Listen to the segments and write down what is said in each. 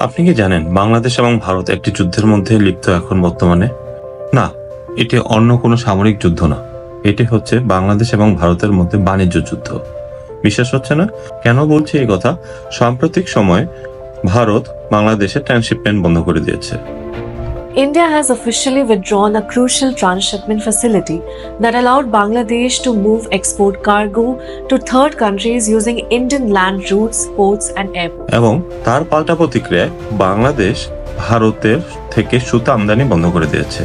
আপনি কি জানেন বাংলাদেশ এবং ভারত একটি যুদ্ধের মধ্যে লিপ্ত এখন বর্তমানে? না, এটি অন্য কোনো সামরিক যুদ্ধ না। এটি হচ্ছে বাংলাদেশ এবং ভারতের মধ্যে বাণিজ্য যুদ্ধ। বিশ্বাস হচ্ছে না? কেন বলছি এই কথা? সাম্প্রতিক সময়ে ভারত বাংলাদেশে ট্রান্সশিপমেন্ট বন্ধ করে দিয়েছে। India has officially withdrawn a crucial transshipment facility that allowed Bangladesh to move export cargo to third countries using Indian land routes, ports, and airports. এবং তার পাল্টা প্রতিক্রিয়ায় বাংলাদেশ ভারতের থেকে সুতা আমদানি বন্ধ করে দিয়েছে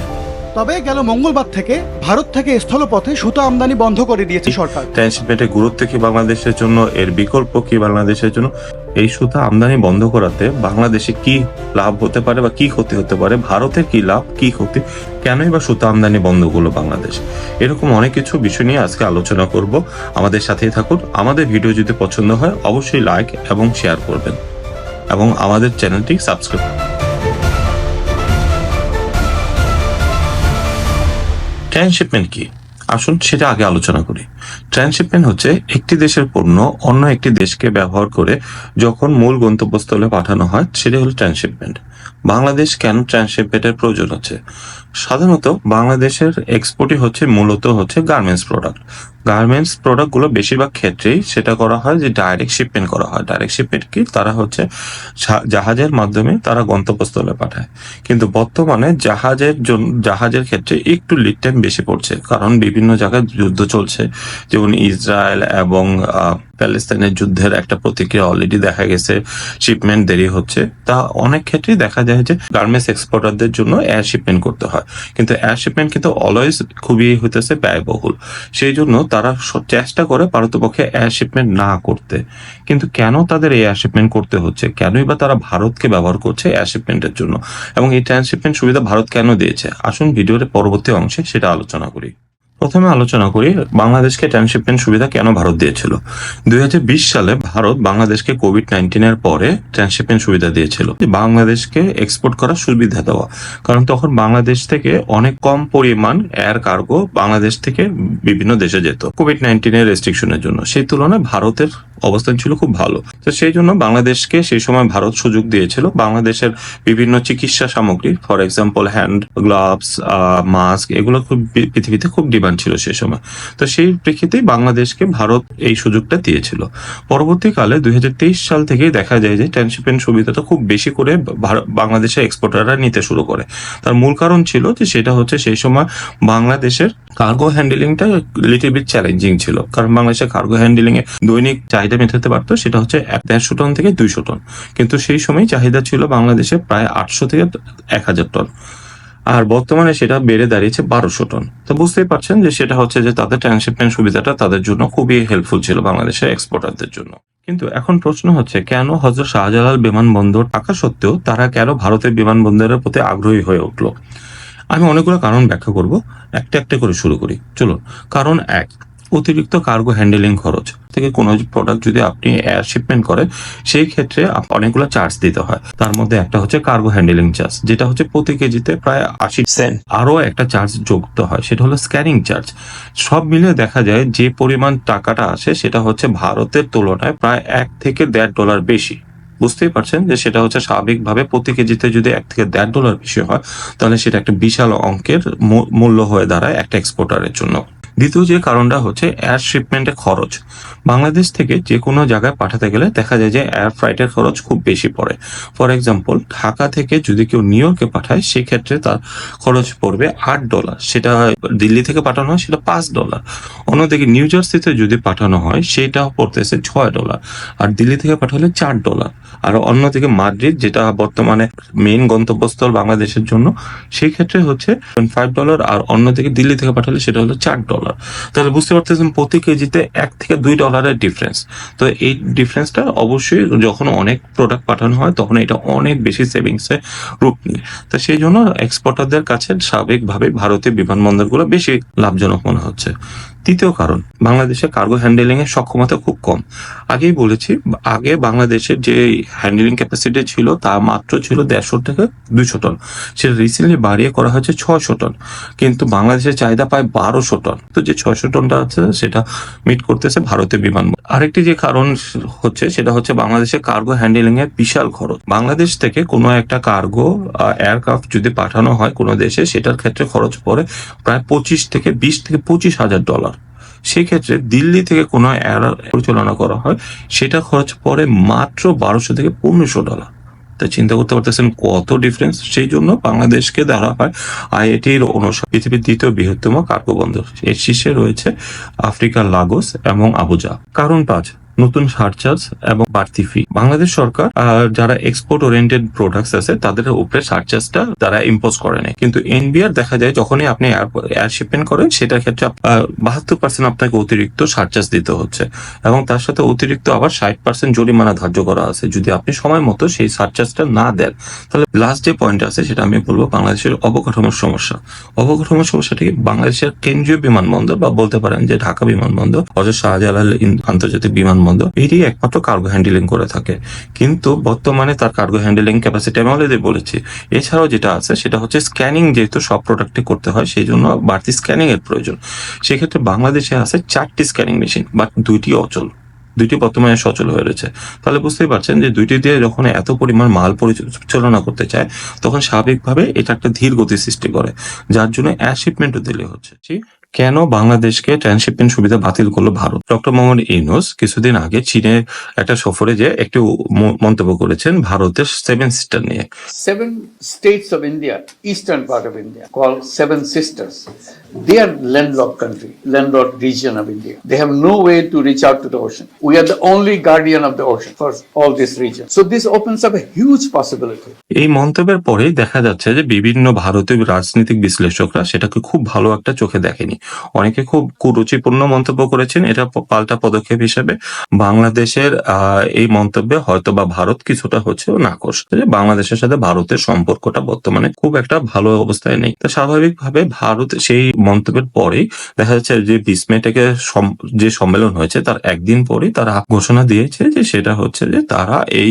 তবে গেল মঙ্গলবার থেকে ভারত থেকে স্থলপথে সুতা আমদানি বন্ধ করে দিয়েছে সরকার। ট্রান্সশিপমেন্টের গুরুত্ব কি বাংলাদেশের জন্য, এর বিকল্প কি বাংলাদেশের জন্য? এই সুতা আমদানি বন্ধ করাতে বাংলাদেশে কি লাভ হতে পারে বা কি ক্ষতি হতে পারে? ভারতের কি লাভ, কি ক্ষতি? কেনই বা সুতা আমদানি বন্ধ করল বাংলাদেশ? এরকম অনেক কিছু বিষয় নিয়ে আজকে আলোচনা করব। আমাদের সাথেই থাকুন। আমাদের ভিডিও যদি পছন্দ হয়, অবশ্যই লাইক এবং শেয়ার করবেন। এবং আমাদের চ্যানেলটি সাবস্ক্রাইব ট্রান্সশিপমেন্ট কি? আসুন সেটা আগে আলোচনা করি। ট্রান্সশিপমেন্ট হচ্ছে একটি দেশের পণ্য অন্য একটি দেশকে ব্যবহার করে যখন মূল গন্তব্যস্থলে পাঠানো হয়, সেটা হলো ট্রান্সশিপমেন্ট বাংলাদেশ কেন ট্রান্সশিপমেন্টের প্রয়োজন হচ্ছে সাধারণত বাংলাদেশের এক্সপোর্টই হচ্ছে, মূলত হচ্ছে গার্মেন্টস প্রোডাক্ট গার্মেন্টস প্রোডাক্টগুলো বেশিরভাগ ক্ষেত্রেই সেটা করা হয় যে ডাইরেক্ট শিপমেন্ট করা হয়। ডাইরেক্ট শিপমেন্ট কি? তারা হচ্ছে জাহাজের মাধ্যমে তারা গন্তব্যস্থলে পাঠায়। কিন্তু বর্তমানে জাহাজের জন্য জাহাজের ক্ষেত্রে একটু লিড টাইম বেশি পড়ছে। কারণ বিভিন্ন জায়গায় যুদ্ধ চলছে। যেমন ইসরায়েল এবং প্যালেস্তাইনের যুদ্ধের একটা প্রতিক্রিয়া অলরেডি দেখা গেছে। শিপমেন্ট দেরি হচ্ছে। তা অনেক ক্ষেত্রেই দেখা যায় যে গার্মেন্টস এক্সপোর্টারদের জন্য এয়ার শিপমেন্ট করতে হয়। কিন্তু এয়ার শিপমেন্ট কিন্তু অলওয়েজ খুবই হইতেছে ব্যয়বহুল। সেই জন্য তারা চেষ্টা করে পারতপক্ষে অ্যাশিপমেন্ট শিপমেন্ট না করতে। কিন্তু কেন তাদের এই এয়ার শিপমেন্ট করতে হচ্ছে? কেনই বা তারা ভারতকে ব্যবহার করছে এয়ার শিপমেন্টের জন্য? এবং এই ট্রান্সশিপমেন্ট সুবিধা ভারত কেন দিয়েছে? আসুন ভিডিওর পরবর্তী অংশে সেটা আলোচনা করি। প্রথমে আলোচনা করি বাংলাদেশকে ট্রান্সশিপমেন্ট সুবিধা কেন ভারত দিয়েছিল? দুই হাজার বিশ সালে ভারত বাংলাদেশকে কোভিড নাইন্টিনের পরে ট্রান্সশিপমেন্ট সুবিধা দিয়েছিল। বাংলাদেশকে এক্সপোর্ট করার সুবিধা দেওয়া। কারণ তখন বাংলাদেশ থেকে অনেক কম পরিমাণ এয়ার কার্গো বাংলাদেশ থেকে বিভিন্ন দেশে যেত। কোভিড নাইন্টিনের রেস্ট্রিকশনের জন্য। সেই তুলনায় ভারতের অবস্থান ছিল খুব ভালো। তো সেই জন্য বাংলাদেশকে সেই সময় ভারত সুযোগ দিয়েছিল। বাংলাদেশের বিভিন্ন চিকিৎসা সামগ্রী for example hand gloves mask এগুলো খুব পৃথিবীতে খুব ডিমান্ড ছিল সেই সময়। তো সেই প্রেক্ষিতেই বাংলাদেশকে ভারত এই সুযোগটা দিয়েছিল। পরবর্তীকালে দুই হাজার তেইশ সাল থেকেই দেখা যায় যে ট্রান্সশিপমেন্ট সুবিধাটা খুব বেশি করে বাংলাদেশের এক্সপোর্টাররা নিতে শুরু করে। তার মূল কারণ ছিল যে সেটা হচ্ছে সেই সময় বাংলাদেশের কার্গো হ্যান্ডেলিংটা লিটিল বিট চ্যালেঞ্জিং ছিল। কারণ বাংলাদেশের কার্গো হ্যান্ডেলিং এ দৈনিক চাহিদা মেটাতে পারতো, সেটা হচ্ছে এক দেড়শো টন থেকে দুইশো টন। কিন্তু সেই সময় চাহিদা ছিল বাংলাদেশে প্রায় আটশো থেকে এক হাজার টন। আর বর্তমানে সেটা বেড়ে দাঁড়িয়েছে বারোশো টন। তো বুঝতেই পারছেন যে সেটা হচ্ছে যে তাদের ট্রান্সশিপমেন্ট সুবিধাটা তাদের জন্য খুবই হেল্পফুল ছিল বাংলাদেশের এক্সপোর্টারদের জন্য। কিন্তু এখন প্রশ্ন হচ্ছে, কেন হজরত শাহজালাল বিমানবন্দর থাকা সত্ত্বেও তারা কেন ভারতের বিমানবন্দরের প্রতি আগ্রহী হয়ে উঠল? আমি অনেকগুলো কারণ ব্যাখ্যা করব। একটা একটা করে শুরু করি। চলুন। কারণ এক অতিরিক্ত কার্গো হ্যান্ডেলিং খরচ থেকে কোনো প্রোডাক্ট যদি আপনি এয়ার শিপমেন্ট করেন সেই ক্ষেত্রে অনেকগুলো চার্জ দিতে হয়। তার মধ্যে একটা হচ্ছে কার্গো হ্যান্ডেলিং চার্জ যেটা হচ্ছে প্রতি কেজিতে প্রায় আশি সেন্ট আরও একটা চার্জ যুক্ত হয়, সেটা হলো স্ক্যানিং চার্জ সব মিলিয়ে দেখা যায় যে পরিমাণ টাকাটা আসে, সেটা হচ্ছে ভারতের তুলনায় প্রায় এক থেকে দেড় ডলার বেশি। বুঝতেই পারছেন যে সেটা হচ্ছে স্বাভাবিকভাবে প্রতি কেজিতে যদি এক থেকে দেড় ডলার বেশি হয়, তাহলে সেটা একটা বিশাল অঙ্কের মূল্য হয়ে দাঁড়ায় একটা এক্সপোর্টারের জন্য। দ্বিতীয় যে কারণটা হচ্ছে এয়ার শিপমেন্টের খরচ। বাংলাদেশ থেকে যে কোনো জায়গায় পাঠাতে গেলে দেখা যায় যে এয়ার ফ্লাইটের খরচ খুব বেশি পড়ে। ফর এক্সাম্পল ঢাকা থেকে যদি কেউ নিউ ইয়র্কে পাঠায়, সেক্ষেত্রে তার খরচ পড়বে আট ডলার সেটা দিল্লি থেকে পাঠানো হয়, সেটা পাঁচ ডলার অন্যদিকে নিউ জার্সিতে যদি পাঠানো হয় সেটা পড়তেছে ছয় ডলার আর দিল্লি থেকে পাঠালে চার ডলার আর অন্যদিকে মাদ্রিদ, যেটা বর্তমানে মেইন গন্তব্যস্থল বাংলাদেশের জন্য সেই ক্ষেত্রে হচ্ছে ফাইভ ডলার আর অন্যদিকে দিল্লি থেকে পাঠালে সেটা হলো চার ডলার তাহলে বুঝতে পারতেছেন প্রতি কেজিতে এক থেকে দুই ডলারের ডিফারেন্স তো এই ডিফারেন্সটা অবশ্যই যখন অনেক প্রোডাক্ট পাঠানো হয়, তখন এটা অনেক বেশি সেভিংসে রূপ নিয়ে। তো সেই জন্য এক্সপোর্টারদের কাছে স্বাভাবিকভাবে ভারতীয় বিমানবন্দরগুলো বেশি লাভজনক মনে হচ্ছে। তৃতীয় কারণ, বাংলাদেশে কার্গো হ্যান্ডেলিং এর সক্ষমতা খুব কম। আগেই বলেছি, আগে বাংলাদেশের যে হ্যান্ডেলিং ক্যাপাসিটি ছিল তা মাত্র ছিল দেড়শো থেকে দুইশো টন সেটা রিসেন্টলি বাড়িয়ে করা হয়েছে ছয়শো টন কিন্তু বাংলাদেশের চাহিদা প্রায় বারোশো টন তো যে ছয়শো টনটা আছে, সেটা মিট করতেছে ভারতীয় বিমান আরেকটি যে কারণ হচ্ছে, সেটা হচ্ছে বাংলাদেশের কার্গো হ্যান্ডেলিং এর বিশাল খরচ। বাংলাদেশ থেকে কোনো একটা কার্গো এয়ারক্রাফট যদি পাঠানো হয় কোনো দেশে, সেটার ক্ষেত্রে খরচ পড়ে প্রায় পঁচিশ থেকে বিশ থেকে পঁচিশ হাজার ডলার সেক্ষেত্রে দিল্লি থেকে কোনো এয়ার পরিচালনা করা হয়, সেটা খরচ পড়ে মাত্র বারোশো থেকে পনেরোশো ডলার। তা চিন্তা করতে পারতেছেন কত ডিফারেন্স সেই জন্য বাংলাদেশকে ধরা হয় আইআইটির অনুসার পৃথিবীর দ্বিতীয় বৃহত্তম কার্গো বন্দর। এর শীর্ষে রয়েছে আফ্রিকার লাগোস এবং আবুজা। কারণ পাঁচ নতুন সারচার্জ এবং বাড়তি ফি বাংলাদেশ সরকার যারা এক্সপোর্ট ওরিয়েন্টেড প্রোডাক্টস আছে, তাদের উপরে সারচার্জটা তারা ইম্পোজ করে নেয়। কিন্তু এনবিআর দেখা যায় যখনই আপনি এয়ার শিপমেন্ট করেন, সেটার ক্ষেত্রে বাহাত্তর পার্সেন্ট আপনাকে অতিরিক্ত সারচার্জ দিতে হচ্ছে। এবং তার সাথে অতিরিক্ত আবার ষাট পার্সেন্ট জরিমানা ধার্য করা আছে। যদি আপনি সময় মতো সেই সারচার্জটা না দেন, তাহলে লাস্ট যে পয়েন্ট আছে, সেটা আমি বলব বাংলাদেশের অবকাঠামোর সমস্যা। অবকাঠামোর সমস্যাটি বাংলাদেশের কেন্দ্রীয় বিমানবন্দর বা বলতে পারেন যে ঢাকা বিমানবন্দর, অজয় শাহজালাল আন্তর্জাতিক বিমানবন্দর এটি একমাত্র কার্গো হ্যান্ডেলিং করে থাকে। কিন্তু বর্তমানে তার কার্গো হ্যান্ডেলিং ক্যাপাসিটি আমি অলরেডি বলেছি। এছাড়াও যেটা আছে, সেটা হচ্ছে স্ক্যানিং যেহেতু সব প্রোডাক্টে করতে হয়, সেই জন্য বাড়তি স্ক্যানিং এর প্রয়োজন। সেক্ষেত্রে বাংলাদেশে আছে চারটি স্ক্যানিং মেশিন বাট দুইটি অচল। দুইটি বর্তমানে সচল হয়ে রয়েছে। তাহলে বুঝতেই পারছেন যে দুইটি দিয়ে যখন এত পরিমাণ মাল পরিচালনা করতে চায়, তখন স্বাভাবিকভাবে এটা একটা ধীর গতি সৃষ্টি করে, যার জন্য এয়ার শিপমেন্টও দিলে হচ্ছে। কেন বাংলাদেশকে ট্রান্সশিপমেন্ট সুবিধা বাতিল করল ভারত ডক্টর মোহাম্মদ ইউনুস কিছুদিন আগে চীনে একটা সফরে যে একটি মন্তব্য করেছেন ভারতের সেভেন সিস্টার নিয়ে seven states of India eastern part of India call seven Sisters. They are landlocked country, landlocked region of India. They have no way to reach out to the ocean. We are the only guardian of the ocean for all this region. So this opens up a huge possibility. এই মন্তব্যের পরেই দেখা যাচ্ছে যে বিভিন্ন ভারতীয় রাজনৈতিক বিশ্লেষকরা সেটাকে খুব ভালো একটা চোখে দেখেনি অনেকে খুব কুরুচিপূর্ণ মন্তব্য করেছেন এটা পাল্টা পদক্ষেপ হিসেবে বাংলাদেশের এই মন্তব্যে হয়তো বা ভারত কিছুটা হচ্ছে নাকশ যে বাংলাদেশের সাথে ভারতের সম্পর্কটা বর্তমানে খুব একটা ভালো অবস্থায় নেই তো স্বাভাবিকভাবে ভারত সেই মন্তব্যের পরেই দেখা যাচ্ছে যে সম- যে সম্মেলন হয়েছে, তার একদিন পরেই তারা ঘোষণা দিয়েছে যে সেটা হচ্ছে যে তারা এই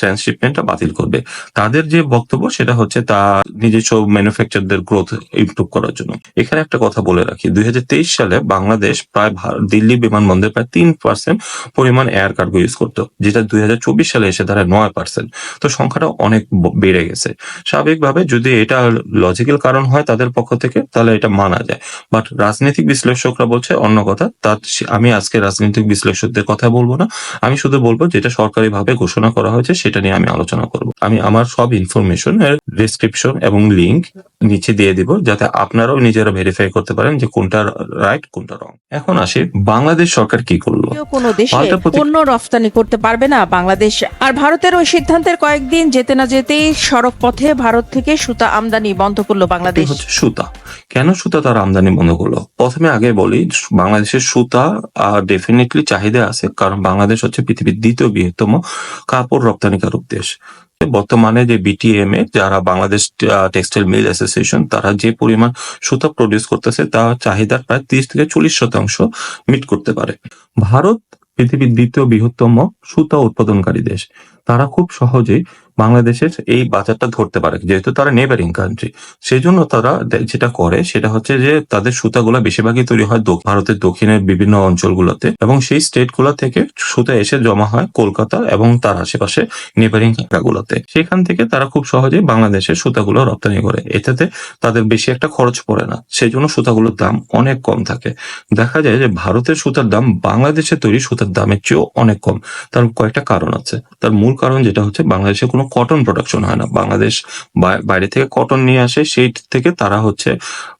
ট্রান্সশিপমেন্টটা বাতিল করবে। তাদের যে বক্তব্য, সেটা হচ্ছে তা নিজস্ব ম্যানুফ্যাকচারদের গ্রোথ ইমপ্রুভ করার জন্য। এখানে একটা কথা বলে রাখি, দুই হাজার তেইশ সালে বাংলাদেশ প্রায় দিল্লি বিমানবন্দরে প্রায় তিন পার্সেন্ট পরিমাণ এয়ার কার্গো ইউজ করতো, যেটা দুই হাজার চব্বিশ সালে এসে দাঁড়ায় নয় পার্সেন্ট তো সংখ্যাটা অনেক বেড়ে গেছে। স্বাভাবিকভাবে যদি এটা লজিক্যাল কারণ হয় তাদের পক্ষ থেকে, তাহলে এটা মানা যায়। বাট রাজনৈতিক বিশ্লেষকরা বলছে অন্য কথা, তার আমি আজকে রাজনৈতিক বিশ্লেষকদের কথা বলব না। আমি শুধু বলব যেটা সরকারিভাবে ঘোষণা করা হয়েছে সেটা নিয়ে আমি আলোচনা করব। আমি আমার সব ইনফরমেশন ডিসক্রিপশন এবং লিংক নিচে দিয়ে দিব যাতে আপনারাও নিজেরা ভেরিফাই করতে পারেন যে কোনটা রাইট কোনটা রং এখন আসি বাংলাদেশ সরকার কি করল? কোনো দেশে পণ্য রফতানি করতে পারবে না বাংলাদেশ। আর ভারতের ওই সিদ্ধান্তের কয়েকদিন যেতে না যেতেই সড়ক পথে ভারত থেকে সুতা আমদানি বন্ধ করল বাংলাদেশ। হচ্ছে সুতা? কেন সুতা তার আমদানি বন্ধ করল? প্রথমে আগে বলি বাংলাদেশের সুতা ডেফিনেটলি চাহিদা আছে কারণ বাংলাদেশ হচ্ছে পৃথিবীর দ্বিতীয় বৃহত্তম কাপড় রপ্তানিকারক উদ্দেশ্য। বর্তমানে যে বিটিএম এ যারা বাংলাদেশ টেক্সটাইল মিল অ্যাসোসিয়েশন তারা যে পরিমাণ সুতা প্রডিউস করতেছে, তা চাহিদার প্রায় তিরিশ থেকে চল্লিশ শতাংশ মিট করতে পারে। ভারত পৃথিবীর দ্বিতীয় বৃহত্তম সুতা উৎপাদনকারী দেশ। তারা খুব সহজেই বাংলাদেশের এই বাজারটা ধরতে পারে, যেহেতু তারা নেবারিং কান্ট্রি সেই জন্য তারা যেটা করে সেটা হচ্ছে যে তাদের সুতাগুলা বেশিরভাগই তৈরি হয় ভারতের দক্ষিণের বিভিন্ন অঞ্চলগুলোতে এবং সেই স্টেটগুলা থেকে সুতা এসে জমা হয় কলকাতা এবং তার আশেপাশে নেবারিং গুলোতে সেখান থেকে তারা খুব সহজেই বাংলাদেশের সুতাগুলো রপ্তানি করে। এটাতে তাদের বেশি একটা খরচ পড়ে না। সেই জন্য সুতাগুলোর দাম অনেক কম থাকে। দেখা যায় যে ভারতের সুতার দাম বাংলাদেশে তৈরি সুতার দামের চেয়েও অনেক কম। তার কয়েকটা কারণ আছে। তার মূল কারণ যেটা হচ্ছে বাংলাদেশে কোনো কটন প্রোডাকশন হয় না। বাংলাদেশ বাইরে থেকে কটন নিয়ে আসে, সেই থেকে তারা হচ্ছে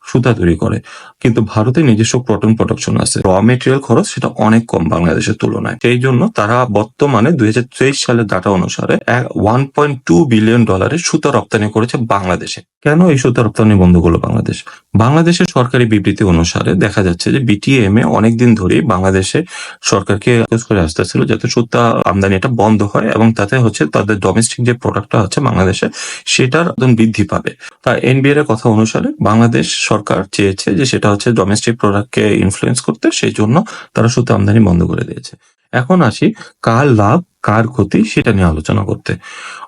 সুতা তৈরি করে। কিন্তু ভারতে নিজস্ব কটন প্রোডাকশন আছে। র মেটেরিয়াল খরচ সেটা অনেক কম বাংলাদেশের তুলনায়। সেই জন্য তারা বর্তমানে দুই সালের ডাটা অনুসারে ওয়ান পয়েন্ট টু বিলিয়ন ডলারের সুতা রপ্তানি করেছে বাংলাদেশে। কেন এই সুতা রপ্তানি বন্ধ করল বাংলাদেশ? বাংলাদেশের সরকারি বিবৃতি অনুসারে দেখা যাচ্ছে যে বিটিএম এ অনেকদিন ধরেই বাংলাদেশে সরকারকে করে আসতেছিল যাতে সুতা আমদানিটা বন্ধ হয় এবং তাতে হচ্ছে তাদের ডোমেস্টিক যে প্রোডাক্টটা হচ্ছে বাংলাদেশে সেটার বৃদ্ধি পাবে। তা এনবিআর এর কথা অনুসারে বাংলাদেশ সরকার সরকার চেয়েছে যে সেটা হচ্ছে ডোমেস্টিক প্রোডাক্টকে ইনফ্লুয়েন্স করতে সেই জন্য তারা সুতো আমদানি বন্ধ করে দিয়েছে এখন আসি কার লাভ কার ক্ষতি সেটা নিয়ে আলোচনা করতে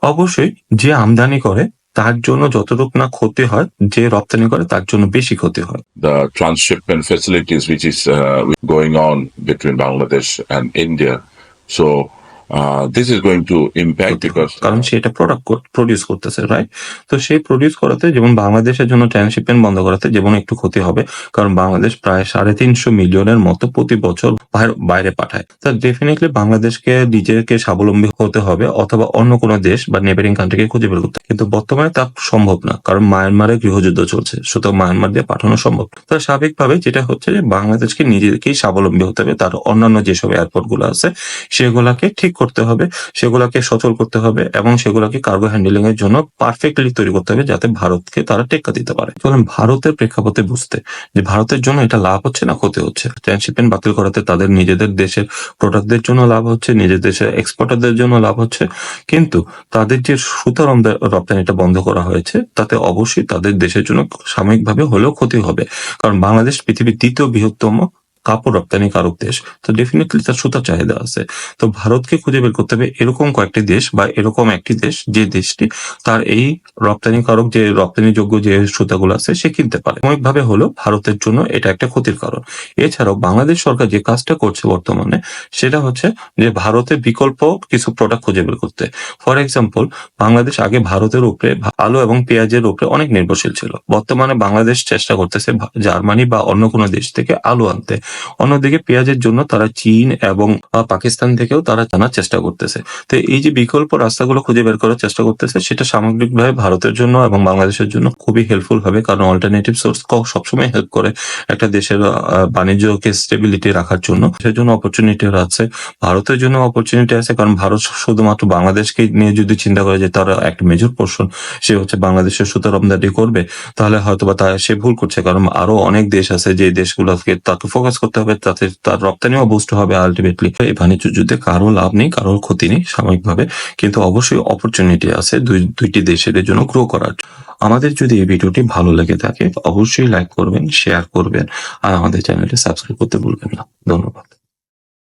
অবশ্যই যে আমদানি করে তার জন্য যতটুকু না ক্ষতি হয় যে রপ্তানি করে তার জন্য বেশি ক্ষতি হয় the transshipment facilities which is uh, going on between Bangladesh and India. Uh, is going to impact because কারণ সে এটা প্রোডাক্ট প্রডিউস করতেছে রাইট তো সেই প্রডিউস করাতে যেমন বাংলাদেশের জন্য ট্রান্সশিপমেন্ট বন্ধ করাতে যেমন একটু ক্ষতি হবে কারণ বাংলাদেশ প্রায় সাড়ে তিনশো মিলিয়নের মতো প্রতি বছর বাইরে- পাঠায় তা ডেফিনেটলি বাংলাদেশকে নিজেকে স্বাবলম্বী হতে হবে অথবা অন্য কোনো দেশ বা নেবারিং কান্ট্রিকে খুঁজে বের করতে হবে। কিন্তু বর্তমানে তা সম্ভব না, কারণ মায়ানমারে গৃহযুদ্ধ চলছে। সুতরাং মায়ানমার দিয়ে পাঠানো সম্ভব। না। তো স্বাভাবিকভাবে যেটা হচ্ছে যে বাংলাদেশকে নিজেকেই স্বাবলম্বী হতে হবে, তার অন্যান্য যেসব এয়ারপোর্টগুলো আছে, সেগুলাকে ঠিক করতে হবে, সেগুলাকে সচল করতে হবে, এবং সেগুলাকে কার্গো হ্যান্ডেলিং এর জন্য পারফেক্টলি তৈরি করতে হবে, যাতে ভারতকে তারা টেক্কা দিতে পারে। চলুন ভারতের প্রেক্ষাপটে বুঝতে, যে ভারতের জন্য এটা লাভ হচ্ছে না ক্ষতি হচ্ছে। ট্রান্সশিপমেন্ট বাতিল করাতে তাদের নিজেদের দেশের প্রোডাক্টদের জন্য লাভ হচ্ছে, নিজের দেশের এক্সপোর্টারদের জন্য লাভ হচ্ছে, কিন্তু তাদের যে আমদা- রপ্তানিটা বন্ধ করা হয়েছে, তাতে অবশ্যই তাদের দেশের জন্য সাময়িকভাবে হলেও ক্ষতি হবে। কারণ বাংলাদেশ পৃথিবীর দ্বিতীয় বৃহত্তম কাপড় রপ্তানিকারক দেশ। তো ডেফিনেটলি তার সুতার চাহিদা আছে। তো ভারতকে খুঁজে বের করতে হবে এরকম কয়েকটি দেশ বা এরকম একটি দেশ যে দেশটি তার এই রপ্তানিকারক যে রপ্তানিযোগ্য যে সুতাগুলো আছে সে কিনতে পারে। সাময়িকভাবে হলো ভারতের জন্য এটা একটা ক্ষতির কারণ। এছাড়াও বাংলাদেশ সরকার যে কাজটা করছে বর্তমানে, সেটা হচ্ছে যে ভারতের বিকল্প কিছু প্রোডাক্ট খুঁজে বের করতে। ফর এক্সাম্পল বাংলাদেশ আগে ভারতের উপরে আলু এবং পেঁয়াজের উপরে অনেক নির্ভরশীল ছিল। বর্তমানে বাংলাদেশ চেষ্টা করতেছে জার্মানি বা অন্য কোনো দেশ থেকে আলু আনতে। অন্যদিকে পেঁয়াজের জন্য তারা চীন এবং পাকিস্তান থেকেও তারা জানার চেষ্টা করতেছে। তো এই যে বিকল্প রাস্তাগুলো খুঁজে বের করার চেষ্টা করতেছে, সেটা সামগ্রিকভাবে ভারতের জন্য এবং বাংলাদেশের জন্য খুবই হেল্পফুল হবে, কারণ অল্টারনেটিভ সোর্স সবসময় হেল্প করে একটা দেশের বাণিজ্যকে স্টেবিলিটি রাখার জন্য। সেই জন্য অপরচুনিটি আছে, ভারতের জন্য অপরচুনিটি আছে, কারণ ভারত শুধুমাত্র বাংলাদেশকে নিয়ে যদি চিন্তা করে যে তার একটা মেজর পোর্শন সে হচ্ছে বাংলাদেশের সুতার আমদানি করবে, তাহলে হয়তোবা তা, সে ভুল করছে, কারণ আরও অনেক দেশ আছে যে দেশগুলোকে তাকে ফোকাস করতে হবে, তাতে তার রপ্তানিও বুস্ট হবে আলটিমেটলি এই বাণিজ্য যুদ্ধে কারও লাভ নেই, কারোর ক্ষতি নেই সাময়িকভাবে, কিন্তু অবশ্যই অপরচুনিটি আছে দুই, দুইটি দেশের জন্য গ্রো করার। আমাদের যদি এই ভিডিওটি ভালো লেগে থাকে, অবশ্যই লাইক করবেন শেয়ার করবেন, আর আমাদের চ্যানেলটি সাবস্ক্রাইব করতে ভুলবেন না। ধন্যবাদ।